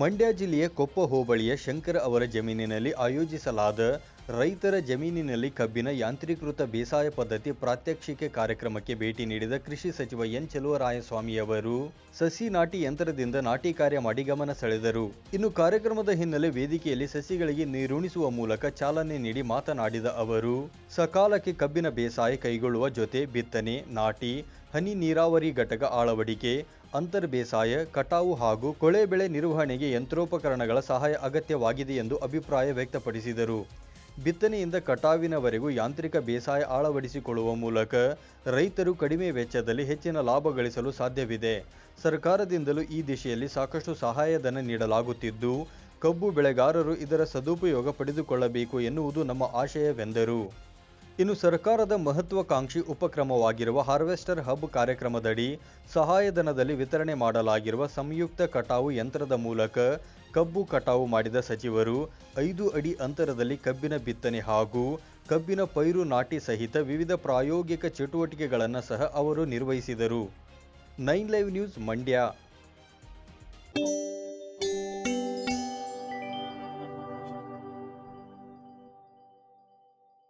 ಮಂಡ್ಯ ಜಿಲ್ಲೆಯ ಕೊಪ್ಪ ಹೋಬಳಿಯ ಶಂಕರ್ ಅವರ ಜಮೀನಿನಲ್ಲಿ ಆಯೋಜಿಸಲಾದ ರೈತರ ಜಮೀನಿನಲ್ಲಿ ಕಬ್ಬಿನ ಯಾಂತ್ರೀಕೃತ ಬೇಸಾಯ ಪದ್ಧತಿ ಪ್ರಾತ್ಯಕ್ಷಿಕೆ ಕಾರ್ಯಕ್ರಮಕ್ಕೆ ಭೇಟಿ ನೀಡಿದ ಕೃಷಿ ಸಚಿವ ಎನ್ ಚೆಲುವರಾಯಸ್ವಾಮಿಯವರು ಸಸಿ ನಾಟಿ ಯಂತ್ರದಿಂದ ನಾಟಿ ಕಾರ್ಯ ಮಾಡಿ ಗಮನ ಸೆಳೆದರು. ಇನ್ನು ಕಾರ್ಯಕ್ರಮದ ಹಿನ್ನೆಲೆ ವೇದಿಕೆಯಲ್ಲಿ ಸಸಿಗಳಿಗೆ ನೀರುಣಿಸುವ ಮೂಲಕ ಚಾಲನೆ ನೀಡಿ ಮಾತನಾಡಿದ ಅವರು, ಸಕಾಲಕ್ಕೆ ಕಬ್ಬಿನ ಬೇಸಾಯ ಕೈಗೊಳ್ಳುವ ಜೊತೆ ಬಿತ್ತನೆ, ನಾಟಿ, ಹನಿ ನೀರಾವರಿ ಘಟಕ ಅಳವಡಿಕೆ ಅಂತರ್ ಬೇಸಾಯ ಕಟಾವು ಹಾಗೂ ಕೊಳೆ ಬೆಳೆ ನಿರ್ವಹಣೆಗೆ ಯಂತ್ರೋಪಕರಣಗಳ ಸಹಾಯ ಅಗತ್ಯವಾಗಿದೆ ಎಂದು ಅಭಿಪ್ರಾಯ ವ್ಯಕ್ತಪಡಿಸಿದರು. ಬಿತ್ತನೆಯಿಂದ ಕಟಾವಿನವರೆಗೂ ಯಾಂತ್ರಿಕ ಬೇಸಾಯ ಅಳವಡಿಸಿಕೊಳ್ಳುವ ಮೂಲಕ ರೈತರು ಕಡಿಮೆ ವೆಚ್ಚದಲ್ಲಿ ಹೆಚ್ಚಿನ ಲಾಭ ಗಳಿಸಲು ಸಾಧ್ಯವಿದೆ. ಸರ್ಕಾರದಿಂದಲೂ ಈ ದಿಶೆಯಲ್ಲಿ ಸಾಕಷ್ಟು ಸಹಾಯಧನ ನೀಡಲಾಗುತ್ತಿದ್ದು, ಕಬ್ಬು ಬೆಳೆಗಾರರು ಇದರ ಸದುಪಯೋಗ ಪಡೆದುಕೊಳ್ಳಬೇಕು ಎನ್ನುವುದು ನಮ್ಮ ಆಶಯವೆಂದರು. ಇನ್ನು ಸರ್ಕಾರದ ಮಹತ್ವಾಕಾಂಕ್ಷಿ ಉಪಕ್ರಮವಾಗಿರುವ ಹಾರ್ವೆಸ್ಟರ್ ಹಬ್ ಕಾರ್ಯಕ್ರಮದಡಿ ಸಹಾಯಧನದಲ್ಲಿ ವಿತರಣೆ ಮಾಡಲಾಗಿರುವ ಸಂಯುಕ್ತ ಕಟಾವು ಯಂತ್ರದ ಮೂಲಕ ಕಬ್ಬು ಕಟಾವು ಮಾಡಿದ ಸಚಿವರು, ಐದು ಅಡಿ ಅಂತರದಲ್ಲಿ ಕಬ್ಬಿನ ಬಿತ್ತನೆ ಹಾಗೂ ಕಬ್ಬಿನ ಪೈರು ನಾಟಿ ಸಹಿತ ವಿವಿಧ ಪ್ರಾಯೋಗಿಕ ಚಟುವಟಿಕೆಗಳನ್ನು ಸಹ ಅವರು ನಿರ್ವಹಿಸಿದರು. Nine live news Mandya.